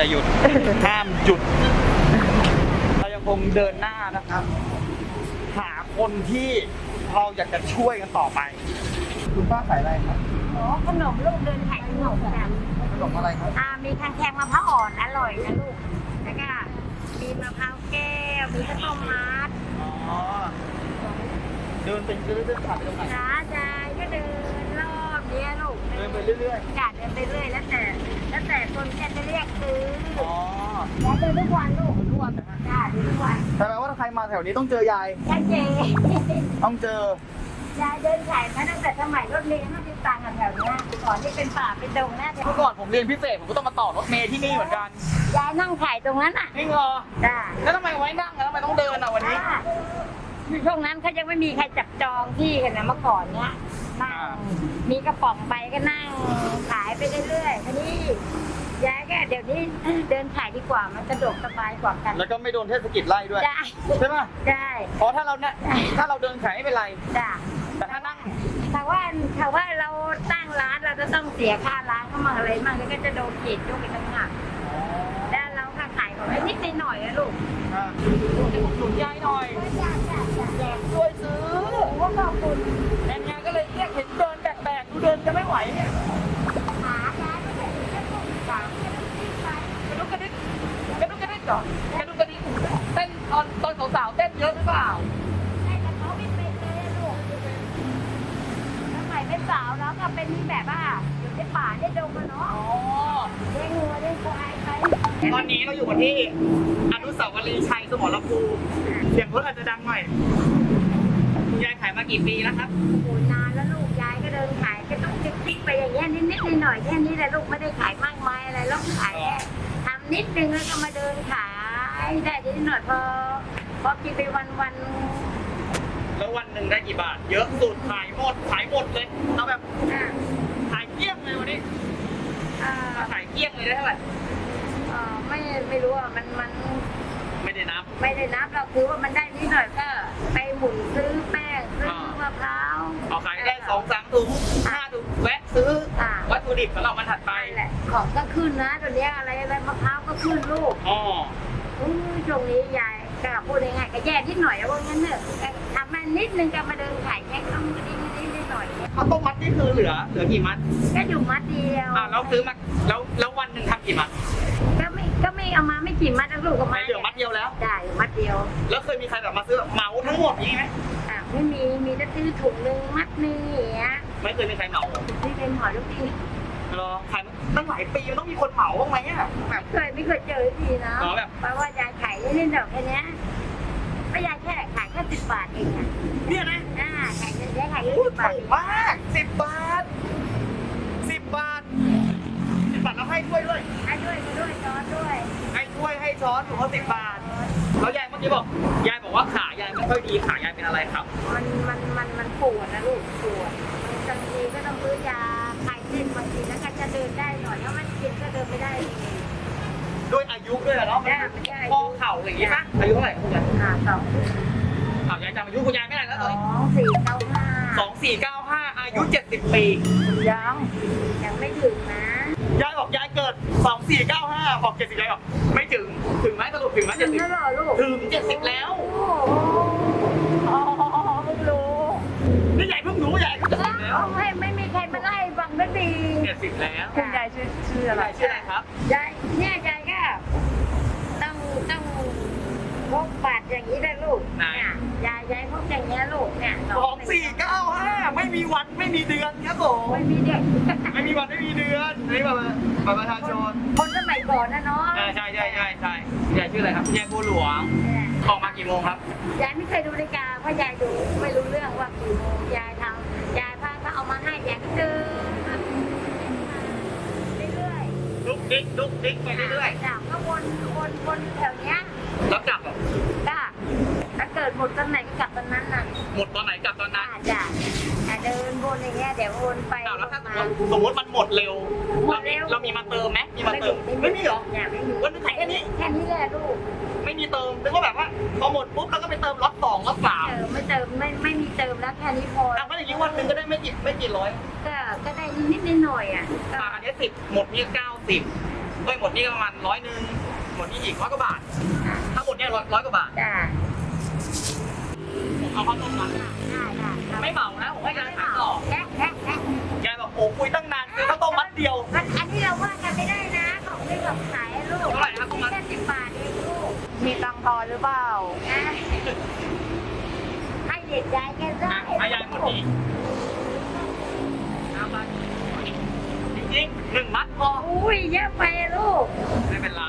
อย่าหยุด ห้ามหยุด เรายังคงเดินหน้านะครับ หาคนที่เราอยากจะช่วยกันต่อไป คุณป้าขายอะไรครับโอ้ขนมลูกเดินขายขนมกันขนมอะไรครับ อ่ามีทางแคงมะพร้าวอ่อนอร่อยนะลูก แล้วก็มีมะพร้าวแก้ว มีข้าวต้มมัดอ๋อ เดินเป็นเดินเดินผ่านไปตรงไหน จ้าจ้าก็เดินรอบเนี้ยลูกเดินไปเรื่อยจ้าเดินไปเรื่อยแล้วแต่แล้วแต่คนจะไปเรียกซื้อๆ อ๋อแล้วเดินทุกวันลูกทุกวันนะฮะจ้าเดินทุกวันแปลว่าถ้าใครมาแถวนี้ต้องเจอยาย ยายเจต้องเจอ ยายเดินขายมาตั้งแต่สมัยรถเมล์ห้าสิบตังค์อะแถวเนี้ยก่อนที่เป็นป่าเป็นดงนะเมื่อก่อนผมเรียนพิเศษผมก็ต้องมาต่อรถเมล์ที่นี่เหมือนกันยายนั่งขายตรงนั้นอะนี่เหรอจ้าแล้วทำไมไว้นั่งอะทำไมต้องเดินอะวันนี้ ช่วงนั้นเขายังไม่มีใครจับจองที่กันนะเมื่อก่อนเนี้ยนั่งอ่ามีกระป๋องไปก็นั่งขายไปเรื่อยๆทีนี้ยายก็เดี๋ยวนี้เดินขายดีกว่ามันสะดวกสบายกว่ากัน แล้วก็ไม่โดนเทศกิจไล่ด้วยได้ใช่ป่ะได้เพราะถ้าเราเนี่ยถ้าเราเดินขายไม่เป็นไรจ้ะแต่ถ้านั่งถ้าว่าถ้าว่าเราตั้งร้านเราจะต้องเสียค่าร้านเข้ามาอะไรมั่งแล้วก็จะโดนเกตยกอีกต่างหากแล้วเราก็ขายของไอ้นิดหน่อยนะลูกอ่าหนุนยายหน่อย ช่วยซื้อว่าขอบคุณแอนงานก็เลยเรียกเห็นเดินแบกๆดูเดินจะไม่ไหวเนี่ยหายายไม่ได้แค่ลูกสาวแค่ลูกที่ไปกระดุกกระดิกกระดุกกระดิกก่อนกระดุกกระดิกเต้นตอนตอนสาวๆเต้นเยอะหรือเปล่าให้กับเขาไม่เป็นเลยอะลูกสมัยเป็นสาวแล้วก็เป็นนี่แบบว่าอยู่ในป่าในดงอะเนาะอ๋อเลี้ยงงัวเลี้ยงควาย ตอนนี้เราอยู่กันที่อนุสาวรีย์ชัยสมรภูมิเสียงรถอาจจะดังหน่อยคุณยายขายมากี่ปีแล้วครับ โอ้นานแล้วลูกยายก็เดินขายก็ต้องจิ๊กจิ๊กไปอย่างเงี้ยนิดๆหน่อยๆแค่นี้แหละลูกไม่ได้ขายมากมายอะไรหรอกขายแค่ทำนิดนึงแล้วก็มาเดินขายได้นิดหน่อยพอพอกินไปวันวันแล้ววันหนึ่งได้กี่บาท เยอะสุดขายหมดขายหมดเลยเอาแบบๆอะขายเกลี้ยงเลยวันนี้เอ่อขายเกลี้ยงเลยได้เท่าไหร่เอ่อ ไม่ไม่รู้อะมันมันไม่ได้นับ ไม่ได้นับเราคือว่ามันได้นิดหน่อยก็ไปหมุนซื้อแป้งซื้ออ่ามมะพร้าวเอาขายได้สองสามถุงห้าถุงแวะซื้ออาวัตถุดิบสำหรับวันถัดไปไปแหละของก็ขึ้นนะตัวเนี้ยอะไรอะไรมะพร้าวก็ขึ้นลูกอ๋ออู้ช่วงนี้ยายก็พูดง่ายๆก็แย่นิดหน่อยอะว่างั้นเถอะก็ทำมานิดนึงก็มาเดินขายแค่ต้องนิดนิดนิดหน่อยเนี่ยข้าวต้มมัดนี่คือเหลือเหลือกี่มัดก็อยู่มัดเดียวอ่าเราซื้อมาแล้วแล้ววันหนึ่งทำกี่มัดก็ไม่ก็ไม่ เอามาไม่กี่มัดนะลูกก็ไม่มาเหลือมัดเดียวแล้ว ได้อยู่มัดเดียวแล้วเคยมีใครแบบมาซื้อเหมาทั้งหมดอย่างนี้ไหมอะไม่มีมีแต่ซื้อถุงหนึ่งมัดหนึ่งอย่างเงี้ยไม่เคยมีใครเหมาที่เป็นหอลูกทีรอขายมาตั้งหลายปีมันต้องมีคนเหมาบ้างไหมอะแบบ เคยไม่เคยเจอทีนะอ๋อแบบ เพราะว่ายายขายนิดๆหน่อยแค่เนี้ยก็ยายแค่ขายแค่สิบบาทเองอะเนี่ยนะอ่าขายแค่ขายแค่พูสิดบบาทถูเอกงมากสิบบาทสิบบาทสิบบาทแล้วให้ถ้วยด้วย ให้ด้วยให้ด้วยจอนด้วย ให้ถ้วยให้ ช้อนถูกเขาสิบบาท แล้วยายเมื่อกี้บอก ยายบอกว่าขายายไม่ค่อยดีขายายเป็นอะไรครับ มันมันมันมันปวดนะลูกปวดบางทีก็ต้องซื้อยาคลายเส้นบางทีแล้วก็จะเดินได้หน่อยถ้ามันกินก็เดินไม่ได้เลย ด้วยอายุด้วยแหละเนาะได้ไม่ได้ข้อเข่าอย่างงี้ปะอายุเท่าไหร่ครับคุณยายอ่าสองข่าวยายจำอายุคุณยายไม่ได้แล้วสตออนนี้งสี่เก้าห้าสองสี่เก้าห้าอายุเจ็ดสิบปี ยังยังไม่ถึงนะ ยายบอกยายเกิด สองสี่เก้าห้าบอกเจ็ดสิบยายบอกไม่ถึงถึงไหมสรุปถึงไหมถึเจ็ดงสิบแล้วเหรอลูกถึงเจ็ดสิบแล้วโอ้อ๋อเพิ่งรู้นี่ยายเพิ่งรู้ยายเจ็ดสิบแล้วไม่ไม่มีใครมาไล่บังก็ดีเจ็ดสิบแล้วคุณยายชื่อชื่ออะไรยายชื่ออะไรครับยายเนี่ยยายก็ต้องต้องพกบัตรอย่างนี้ได้ลูกไหนเนี่ยยายยายพกอย่างเงี้ยลูกเนี่ยสองสี่เก้าห้าไม่มีวันไม่มีเดือนครับผมไม่มีเด็กไม่มีวันไม่มีเดือนอันนี้แบบบัตรประชาชนคนสมัยก่อนนะเนาะใช่ใช่ใช่ใช่ใช่ยายชื่ออะไรครับยายบัวหลวงเนี่ยออกมากี่โมงครับยายไม่เคยดูนาฬิกาเพราะยายดูไม่รู้เรื่องว่ากี่โมงยายทำยายพาเขาเอามาให้ยายก็เดินเรื่อยดุกดิ๊กดุกดิ๊กไปๆเรื่อยจากก็วนวนวนแถวเนี้ยๆแล้วกลับอะจ้าถ้าเกิดหมดตอนไหนก็กลับตอนนั้นน่ะหมดตอนไหนกลับตอนนั้นจ้าจ้า เดินวนอย่างเงี้ยเดี๋ยววนไปอ้าวแล้วถ้าสมมมา ติสมมติมันหมดเร็วหมเราดมีเร็ว เรามีมาเติมไหมมีมาเติมไม่มีเหรอ เนี่ยไม่มีวันหนึงขายแค่นี้ แค่นี้แหละลูกไม่มีเติมนึกว่าแบบว่าพอหมดปุ๊บเราก็ไปเติมล็อตสองล็อตสามเติมไม่เติมไม่ไม่มีเติมแล้วแค่นี้พอแต่ว่าอย่างนี้วันหนึ่งก็ได้ไม่กี่ไม่กี่ร้อยก็ก็ได้นิดนิดๆหน่อยๆอะก็ อ่าอันนี้สิบหมดนี่เก้าสิบเฮ้ยหมดนี่ก็ประมาณร้อยหนึ่งหมดนี่อีกร้อยกว่าบาท ถ้าหมดเนี่ยร้อยร้อยกว่าบาท จ้าผม เอาข้าวต้มมัดได้ได้ไม่เหมานะผมให้ยายขายต่อแอะแอะแอะยายบอกโอ้คุยตั้งนานคือข้าวต้มมัดเดียว มันอันนี้เราว่ากันไม่ได้นะของไม่กับขายอะลูกเท่าไหร่นะของมันแค่สิบบาทเองลูกมีตังค์พอหรือเปล่า นะให้เด็กยายแกได้ให้ยายหมดนี้เอาไปจริงๆหนึ่งมัดพอ อุ้ยเยอะไปอะลูกไม่เป็นไร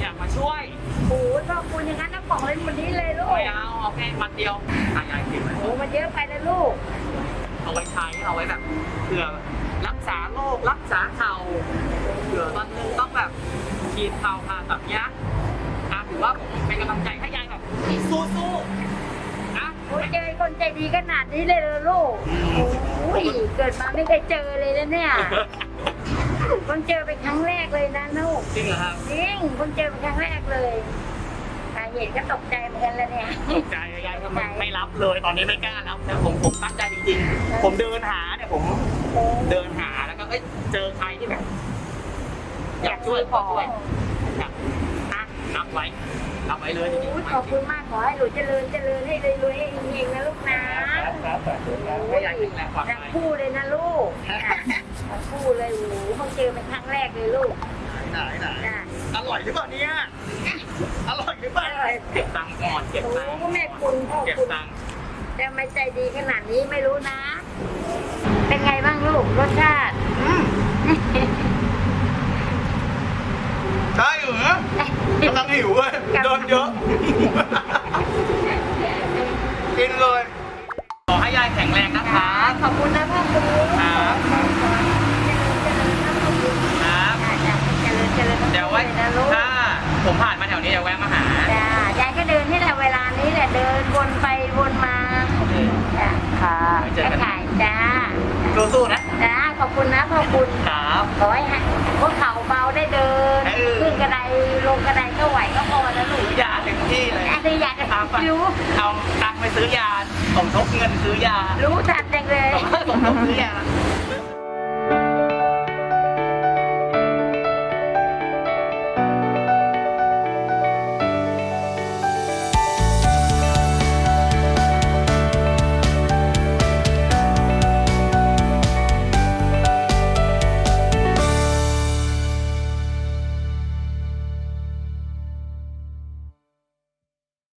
อยากมาช่วย โอ้ยขอบคุณอย่างนั้นนะ ของเลยหมดนี้เลยลูกไม่เอาเอาแค่มัดเดียวตายายกินไว้โอ้มันเยอะไปนะลูก เอาไว้ใช้เอาไว้แบบเผื่อรักษาโรครักษาเข่าเผื่อวันหนึงต้องแบบฉีดเข่าผ่าตัดเนี้ยอะถือว่าผมเป็นกำลังใจให้ยายแบบสู้ๆนะโอ้ยเจอคนใจดีขนาดนี้เลยเหรอลูกโอ้ยเกิดมาไม่เคยเจอเลยนะเนี่ยเพิ่งเจอเป็นครั้งแรกเลยนะลูกจริงเหรอครับจริงเพิ่งเจอเป็นครั้งแรกเลยสา เหตุก็ตกใจเหมือนกันแล้วเนี่ยตกใจยายก็ไม่ไม่รับเลยตอนนี้ไม่กล้ารับนะผมผมตั้งใจจริงๆผมเดินหาเนี่ยผมเดินหาแล้วก็เอ้ยเจอใครที่แบบอยากช่วยก็ช่วยอยากอะรับไว้รับไว้เลยจริงโอ้ยๆขอบคุณมากขอให้หนูเจริญเจริญให้รวยๆให้เฮงๆนะลูกนะให้ยายแข็งแรงปลอดทั้งภัยคู่เลยนะลูกอะทั้งคู่เลยโอ้โหเพิ่งเจอเป็นครั้งแรกเลยลูก ไหนไหนจ้ะ อร่อยหรือเปล่าเนี่ยอร่อยหรือเปล่าอร่อยเก็บตังค์ก่อนเก็บโอ้ตังค์แม่คุณพ่อเก็บคุณตังค์จะไม่ใจดีขนาดนี้ไม่รู้นะ เป็นไงบ้างลูกรสชาติได้อยู่นะกำลังหิวเลยโดนเยอะกินเลย ขอให้ยายแข็งแรงนะคะ ขอบคุณนะพ่อคุณ ครับ เจริญเจริญครับเจริญเดี๋ยวไว้นะลูกถ้าผมผ่านมาแถวนี้เดี๋ยวแวะมาหาจ้ายายก็เดินนี่แหละเวลานี้แหละเดินวนไปวนมาจ้าค่ะเจอก็กันขายจ้าสู้ๆนะจ้าขอบคุณนะพ่อคุณครับ ขอให้พวกเขาเบาได้เดินเออ ขึ้นกระไดลงกระไดก็ไหวก็พอแล้วลูกยาเต็มที่เลยอันนี้อยากจะเอาไปรู้เอาตังค์ไปซื้อยาสมทบเงินซื้อยารู้ทันจังเลย สมทบซื้อยา